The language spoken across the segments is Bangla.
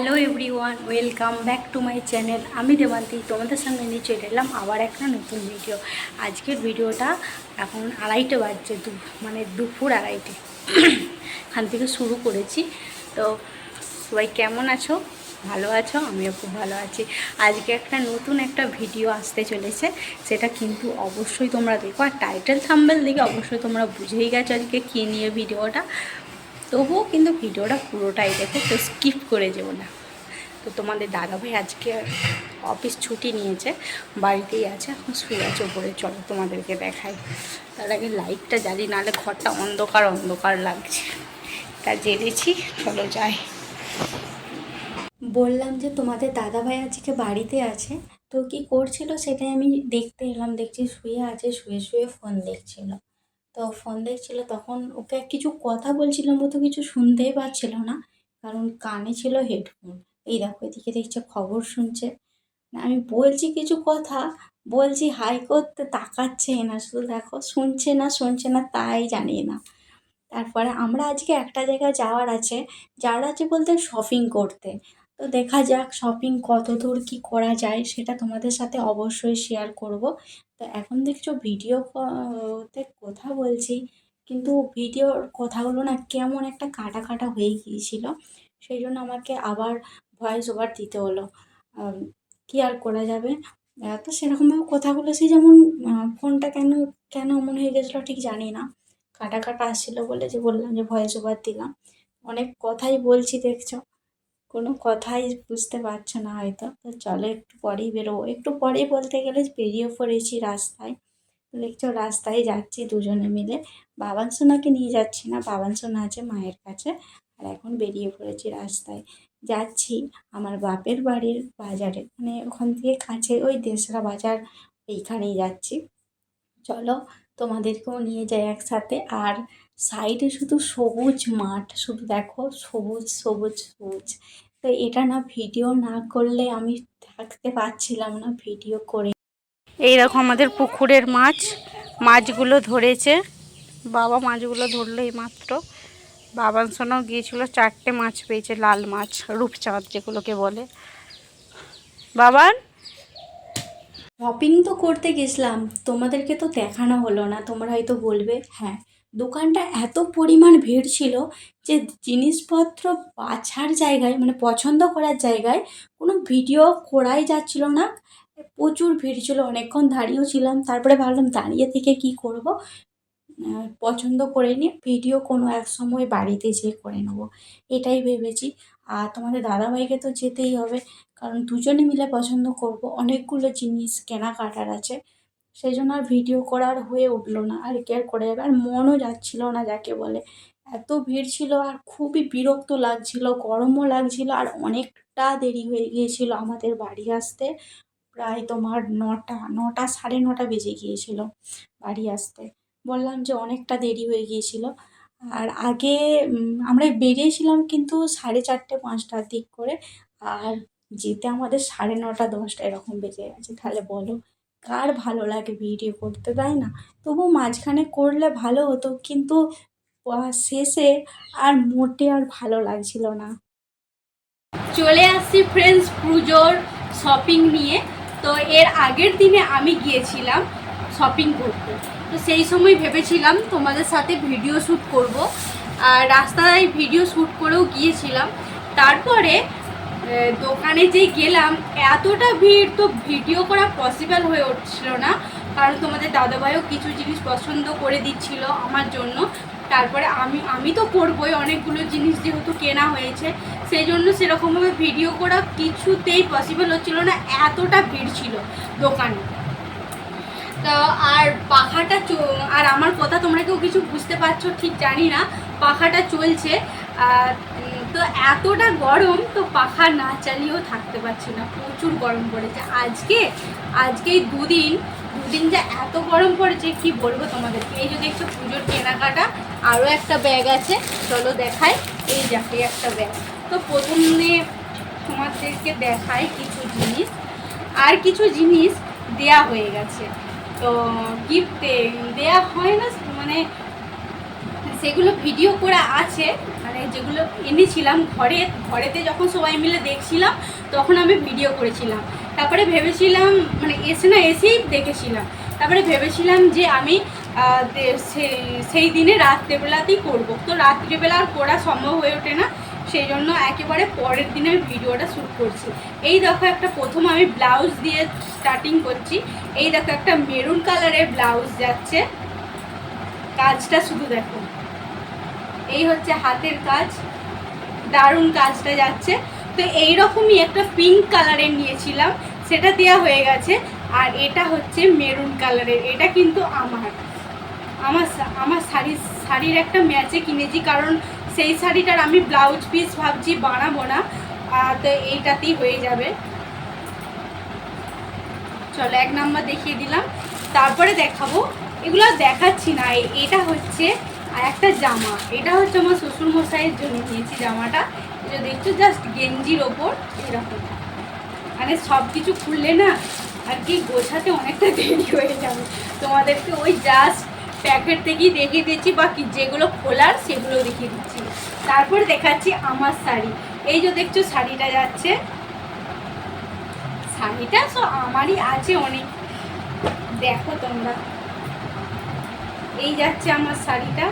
Hello everyone welcome back to my channel আমি দেবান্তি, তোমাদের সঙ্গে নিয়ে চলে এলাম আবার একটা নতুন ভিডিও আজকের ভিডিওটা এখন আড়াইটে বাজছে, দু মানে দুপুর আড়াইটে। এখান থেকে শুরু করেছি। তো সবাই কেমন আছো? ভালো আছো? আমিও খুব ভালো আছি। আজকে একটা নতুন একটা ভিডিও আসতে চলেছে, সেটা কিন্তু অবশ্যই তোমরা দেখো। আর টাইটেল থাম্বেল দেখে অবশ্যই তোমরা বুঝেই গেছো আজকে কী নিয়ে ভিডিওটা তবুও কিন্তু ভিডিওটা পুরোটাই দেখো, তো স্কিপ করে যেও না। তো তোমাদের দাদাভাই আজকে অফিস ছুটি নিয়েছে, বাড়িতেই আছে, এখন শুয়ে আছে ওপরে চলো তোমাদেরকে দেখাই। তার আগে লাইটটা জ্বালি, নাহলে ঘরটা অন্ধকার অন্ধকার লাগছে। তা জেনেছি চলো যাই। বললাম যে তোমাদের দাদাভাই আজকে বাড়িতে আছে, তো কি করছিল সেটাই আমি দেখতে এলাম, দেখছি শুয়ে আছে, শুয়ে শুয়ে ফোন দেখছিল। তো ফোন দেখছিল, তখন ওকে কিছু কথা বলছিলাম ও তো কিছু শুনতেই পাচ্ছিল না, কারণ কানে ছিল হেডফোন এই দেখো, এদিকে দেখছে, খবর শুনছে। আমি বলছি কিছু কথা, বলছি, হাই করতে তাকাচ্ছে না, শুধু দেখো, শুনছে না শুনছে না, তাই জানি না তারপরে, আমরা আজকে একটা জায়গায় যাওয়ার আছে যাওয়ার আছে বলতে শপিং করতে। তো দেখা যাক শপিং কত দূর কী করা যায় সেটা তোমাদের সাথে অবশ্যই শেয়ার করব। তো এখন দেখছ ভিডিও তে কথা বলছি, কিন্তু ভিডিওর কথাগুলো না কেমন একটা কাটা কাটা হয়ে গিয়েছিল, সেই জন্য আমাকে আবার ভয়েস ওভার দিতে হলো। কী আর করা যাবে? তো সেরকমভাবে কথাগুলো সেই যেমন ফোনটা কেন কেন এমন হয়ে গেছিল ঠিক জানি না। কাটা কাটা আসছিল বলে যে বললাম যে ভয়েস ওভার দিলাম। অনেক কথাই বলছি দেখছ। কোনো কথাই বুঝতে পারছ না হয়তো। তো চলো একটু পরেই বেরোবো। একটু পরেই বলতে গেলে বেরিয়ে পড়েছি রাস্তায়। দেখছ রাস্তায় যাচ্ছি দুজনে মিলে। বাবান সোনাকে নিয়ে যাচ্ছি না বাবান সোনা আছে মায়ের কাছে। আর এখন বেরিয়ে পড়েছি রাস্তায়। যাচ্ছি আমার বাপের বাড়ির বাজারে। মানে ওখান থেকে কাছে ওই দেশরা বাজার এইখানেই যাচ্ছি। চলো তোমাদেরকেও নিয়ে যাই একসাথে। আর সাইডে শুধু সবুজ মাঠ, শুধু দেখো, সবুজ সবুজ সবুজ। তো এটা না ভিডিও না করলে আমি থাকতে পারছিলাম না ভিডিও করে। এই দেখো আমাদের পুকুরের মাছ, মাছগুলো ধরেছে। বাবা মাছগুলো ধরলো এই মাত্র। বাবান সোনাও গিয়েছিল চারটে মাছ পেয়েছে, লাল মাছ, রূপচাঁদ যেগুলোকে বলে। বাবার শপিং তো করতে গেছিলাম, তোমাদেরকে তো দেখানো হলো না, তোমরা হয়তো বলবে হ্যাঁ। দোকানটা এত পরিমাণ ভিড় ছিল যে জিনিসপত্র বাছার জায়গায় মানে পছন্দ করার জায়গায় কোনো ভিডিও করাই যাচ্ছিল না। প্রচুর ভিড় ছিল, অনেকক্ষণ দাঁড়িয়েও ছিলাম। তারপরে ভাবলাম দাঁড়িয়ে থেকে কি করব? পছন্দ করে নিয়ে ভিডিও কোনো এক সময় বাড়িতে যেয়ে করে নেব, এটাই ভেবেছি। আর তোমাদের দাদাভাইকে তো যেতেই হবে, কারণ দুজনে মিলে পছন্দ করব। অনেকগুলো জিনিস কেনাকাটার আছে। সেই জন্য আর ভিডিও করার হয়ে উঠল না, আর কি আর করে যাবে। আর মনও যাচ্ছিল না যাকে বলে। এত ভিড় ছিল আর খুবই বিরক্ত লাগছিল, গরমও লাগছিল, আর অনেকটা দেরি হয়ে গিয়েছিল আমাদের বাড়ি আসতে। প্রায় তোমার নটা নটা সাড়ে নটা বেজে গিয়েছিল বাড়ি আসতে। বললাম যে অনেকটা দেরি হয়ে গিয়েছিল। আর আগে আমরা বেরিয়েছিলাম কিন্তু সাড়ে চারটে, পাঁচটার দিক করে। আর যেতে আমাদের সাড়ে নটা, দশটা এরকম বেজে গেছে। তাহলে বলো কার ভালো লাগে ভিডিও করতে, তাই না? তবু মাঝখানে করলে ভালো হতো, কিন্তু শেষে আর মোটে আর ভালো লাগছিল না। চলে আসছি ফ্রেন্ডস পুজোর শপিং নিয়ে। তো এর আগের দিনে আমি গিয়েছিলাম শপিং করতে। তো সেই সময় ভেবেছিলাম তোমাদের সাথে ভিডিও শ্যুট করব। আর রাস্তায় ভিডিও শ্যুট করেও গিয়েছিলাম। তারপরে দোকানে যে গেলাম, এতটা ভিড় তো ভিডিও করা পসিবল হয়ে উঠছিল না। কারণ তোমাদের দাদাভাইও কিছু জিনিস পছন্দ করে দিচ্ছিল আমার জন্য। তারপরে আমি আমি তো করবোই, অনেকগুলো জিনিস যেহেতু কেনা হয়েছে, সেই জন্য সেরকমভাবে ভিডিও করা কিছুতেই পসিবল হচ্ছিল না, এতটা ভিড় ছিল দোকানে। তো, আর পাখাটা আর আমার কথা তোমরা কেউ কিছু বুঝতে পারছ, ঠিক জানি না, পাখাটা চলছে। তো এতটা গরম তো পাখা না চালিয়েও থাকতে পারছি না, প্রচুর গরম পড়েছে। আজকে আজকে এই দুদিন দুদিন যে এত গরম পড়েছে, কি বলব তোমাদেরকে? এই যে দেখছ পুজোর কেনাকাটা আরও একটা ব্যাগ আছে, চলো দেখাই। এই যাকে একটা ব্যাগ। তো প্রথমে তোমাদেরকে দেখাই কিছু জিনিস। আর কিছু জিনিস দেয়া হয়ে গেছে। তো গিফট দেয়া হয় না মানে সেগুলো ভিডিও করা আছে। মানে যেগুলো এনেছিলাম ঘরে, ঘরেতে যখন সবাই মিলে দেখছিলাম, তখন আমি ভিডিও করেছিলাম। তারপরে ভেবেছিলাম মানে এসে না এসেই দেখেছিলাম। তারপরে ভেবেছিলাম যে আমি সেই- দিনে রাত্রেবেলাতেই করব। তো রাত্রিবেলা আর করা সম্ভব হয়ে ওঠে না। সেই জন্য একেবারে পরের দিনে আমি ভিডিওটা শ্যুট করছি। এই দেখো একটা প্রথম আমি ব্লাউজ দিয়ে স্টার্টিং করছি। এই দেখো একটা মেরুন কালারের ব্লাউজ যাচ্ছে। কাজটা শুধু দেখো। এই হচ্ছে হাতের কাজ, দারুণ কাজটা যাচ্ছে। তো এই রকমই একটা পিঙ্ক কালারের নিয়েছিলাম, সেটা দেওয়া হয়ে গেছে, আর এটা হচ্ছে মেরুন কালারের এটা কিন্তু আমার। আমার আমার শাড়ি, শাড়ির একটা ম্যাচে কিনেছি, কারণ সেই শাড়িটার আমি ব্লাউজ পিস ভাবছি বানাবো না তো এইটাতেই হয়ে যাবে। চলো এক নাম্বার দেখিয়ে দিলাম, তারপরে দেখাবো। এগুলো দেখাচ্ছি না এটা হচ্ছে আর একটা জামা, এটা হচ্ছে আমার শ্বশুর মশাইয়ের জন্য নিয়েছি জামাটা। এটা দেখছ জাস্ট গেঞ্জির ওপর, এরকম। মানে সব কিছু খুললে না, আর কি গোছাতে অনেকটা দেরি হয়ে যাবে। তোমাদেরকে ওই জাস্ট প্যাকেট থেকেই দেখিয়ে দিচ্ছি বা যেগুলো খোলার সেগুলো দেখিয়ে দিচ্ছি। তারপর দেখাচ্ছি আমার শাড়ি। এই যে দেখছ, শাড়িটা যাচ্ছে। শাড়িটা তো আমারই আছে অনেক। দেখো তোমরা। এই যাচ্ছে আমার শাড়িটা।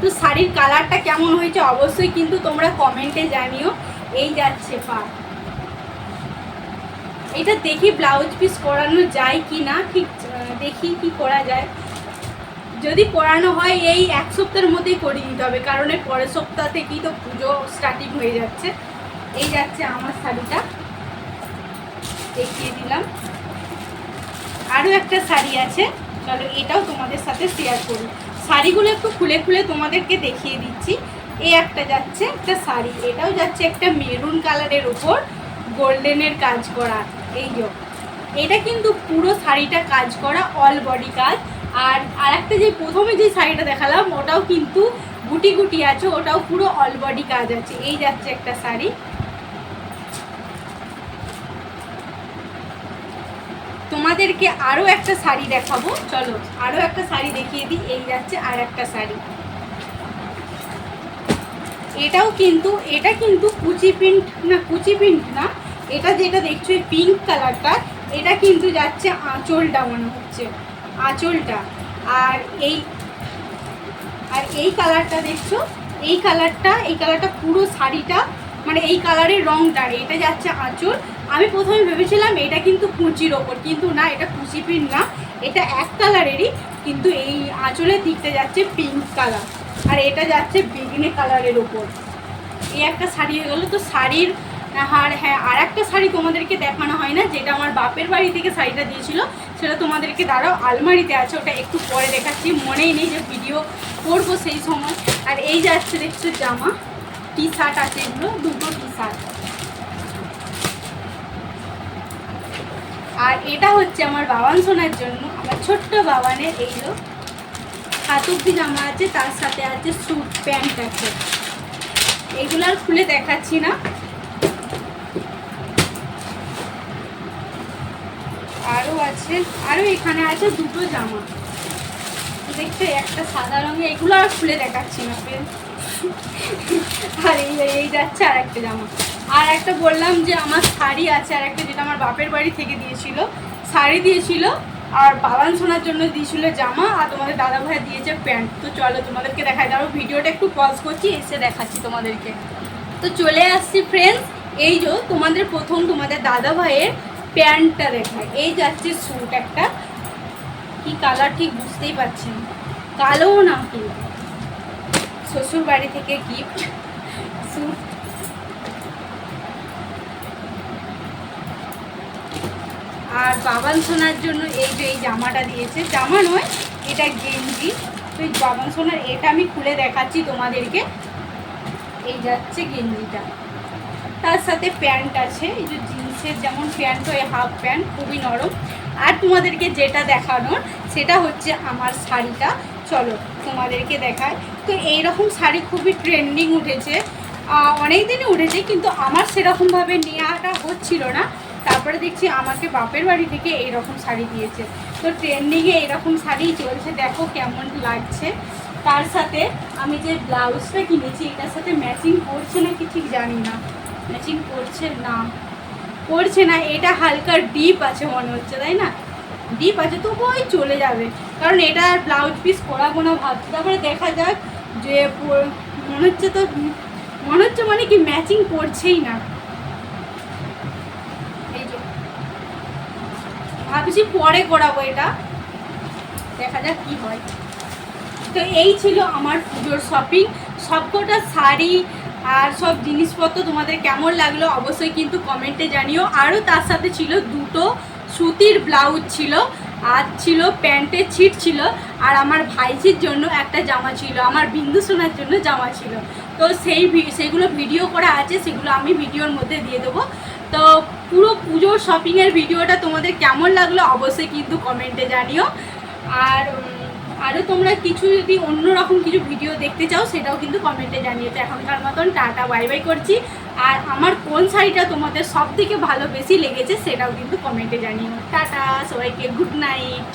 তো শাড়ির কালারটা কেমন হয়েছে অবশ্যই কিন্তু তোমরা কমেন্টে জানিও। এই যাচ্ছে পা। এটা দেখি ব্লাউজ পিস করানো যায় কি না ঠিক দেখি কি করা যায়। যদি করানো হয় এই এক সপ্তাহের মধ্যেই করিয়ে দিতে হবে, কারণ এর পরের সপ্তাহ থেকেই তো পুজো স্টার্টিং হয়ে যাচ্ছে। এই যাচ্ছে আমার শাড়িটা। দেখিয়ে দিলাম। আরও একটা শাড়ি আছে, চলো এটাও তোমাদের সাথে শেয়ার করি। শাড়িগুলো একটু খুলে খুলে তোমাদেরকে দেখিয়ে দিচ্ছি। এই একটা যাচ্ছে একটা শাড়ি, এটাও যাচ্ছে একটা মেরুন কালারের উপর গোল্ডেনের কাজ করা। এই যে, এটা কিন্তু পুরো শাড়িটা কাজ করা অল বডি কাজ। আর আর একটা যে প্রথমে যে শাড়িটা দেখালাম, ওটাও কিন্তু গুটি গুটি আছে, ওটাও পুরো অল বডি কাজ আছে। এই যাচ্ছে একটা শাড়ি। তোমাদেরকে আরও একটা শাড়ি দেখাবো। চলো আরও একটা শাড়ি দেখিয়ে দিই, এই যাচ্ছে আর একটা শাড়ি। এটাও কিন্তু, এটা কিন্তু কুচি প্রিন্ট, না কুচি প্রিন্ট না, এটা যেটা দেখছ এই পিঙ্ক কালারটা এটা কিন্তু যাচ্ছে আঁচলটা মনে হচ্ছে, আঁচলটা। আর এই আর এই কালারটা দেখছ? এই কালারটা এই কালারটা পুরো শাড়িটা মানে এই কালারের রংটা, এটা যাচ্ছে আঁচল আমি প্রথমে ভেবেছিলাম এটা কিন্তু কুচির ওপর, কিন্তু না, এটা কুচি প্রিন্ট না, এটা এক কালারেরই, কিন্তু এই আঁচলের দিকটা যাচ্ছে পিঙ্ক কালার আর এটা যাচ্ছে বেগুনি কালারের ওপর। এই একটা শাড়ি হয়ে গেলো, তো শাড়ির, আর হ্যাঁ আর একটা শাড়ি তোমাদেরকে দেখানো হয় না, যেটা আমার বাপের বাড়ি থেকে শাড়িটা দিয়েছিল, সেটা তোমাদেরকে দাঁড়াও, আলমারিতে আছে, ওটা একটু পরে দেখাচ্ছি, মনেই নেই যে ভিডিও করব সেই সময়। আর এই যাচ্ছে দেখছ জামা টি শার্ট আছে এগুলো, দুটো টি শার্ট আর এটা হচ্ছে আমার বাবান শোনার জন্য, আমার ছোট্ট বাবানের এইগুলো হাত অব্দি জামা আছে, তার সাথে আছে স্যুট, প্যান্ট আছে এগুলো আর খুলে দেখাচ্ছি না। আরও আছে আরও এখানে আছে দুটো জামা। দেখছ একটা সাদা রঙের, এগুলো আর খুলে দেখাচ্ছি না। আর এই এই যাচ্ছে আর একটা জামা। আর একটা বললাম যে আমার শাড়ি আছে, আর একটা যেটা আমার বাপের বাড়ি থেকে দিয়েছিল। শাড়ি দিয়েছিল, আর বাবান শোনার জন্য দিয়েছিল জামা, আর তোমাদের দাদা ভাই দিয়েছে প্যান্ট। তো চলো তোমাদেরকে দেখাই দাও ভিডিওটা একটু পজ করছি, এসে দেখাচ্ছি তোমাদেরকে। তো চলে আসছি ফ্রেন্ডস এই যে তোমাদের প্রথম তোমাদের দাদা ভাইয়ের প্যান্টটা দেখায় এই যাচ্ছে স্যুট একটা। কি কালার ঠিক বুঝতেই পারছি না। কালোও না কিন্তু শ্বশুর বাড়ি থেকে গিফট স্যুট আর বাবান সোনার জন্য এই যে এই জামাটা দিয়েছে, জামা নয়, এটা গেঞ্জি। তো এই বাবান সোনার এটা আমি খুলে দেখাচ্ছি তোমাদেরকে। এই যাচ্ছে গেঞ্জিটা। তার সাথে প্যান্ট আছে, এই যে জিন্সের যেমন প্যান্ট হয় হাফ প্যান্ট খুবই নরম। আর তোমাদেরকে যেটা দেখানোর, সেটা হচ্ছে আমার শাড়িটা। চলো, তোমাদেরকে দেখায় তো এই রকম শাড়ি খুবই ট্রেন্ডিং উঠেছে। অনেক দিনই উঠেছে, কিন্তু আমার সেরকমভাবে নেওয়াটা হচ্ছিল না। তারপরে দেখছি আমাকে বাপের বাড়ি থেকে এইরকম শাড়ি দিয়েছে। তো ট্রেন্ডিংয়ে এরকম শাড়ি চলছে, দেখো কেমন লাগছে। তার সাথে আমি যে ব্লাউজটা কিনেছি, এটার সাথে ম্যাচিং করছে না কি ঠিক জানি না। ম্যাচিং করছে না। করছে না, এটা হালকা ডিপ আছে মনে হচ্ছে, তাই না? ডিপ আছে তবু ওই চলে যাবে। কারণ এটা আর ব্লাউজ পিস করাবো না, ভাবছি। তারপরে দেখা যাক যে মনে হচ্ছে তো মনে হচ্ছে মানে কি ম্যাচিং করছেই না। ভাবছি পরে করাবো এটা। দেখা যাক কি হয়। তো এই ছিল আমার পুজোর শপিং সবকটা শাড়ি আর সব জিনিসপত্র তোমাদের কেমন লাগল অবশ্যই কিন্তু কমেন্টে জানিও। আরও তার সাথে ছিল দুটো সুতির ব্লাউজ ছিল, আর ছিল প্যান্টের ছিট ছিল, আর আমার ভাইজির জন্য একটা জামা ছিল, আমার বিন্দু সোনার জন্য জামা ছিল। তো সেই সেগুলো ভিডিও করা আছে, সেগুলো আমি ভিডিওর মধ্যে দিয়ে দেবো। তো পুরো পুজোর শপিংয়ের ভিডিওটা তোমাদের কেমন লাগল অবশ্যই কিন্তু কমেন্টে জানিও। আর আরও তোমরা কিছু যদি অন্যরকম কিছু ভিডিও দেখতে চাও, সেটাও কিন্তু কমেন্টে জানিয়ে তো এখনকার মতন টাটা বাই বাই করছি। আর আমার কোন শাড়িটা তোমাদের সব থেকে ভালো বেশি লেগেছে, সেটাও কিন্তু কমেন্টে জানিও। টাটা, সবাইকে গুড নাইট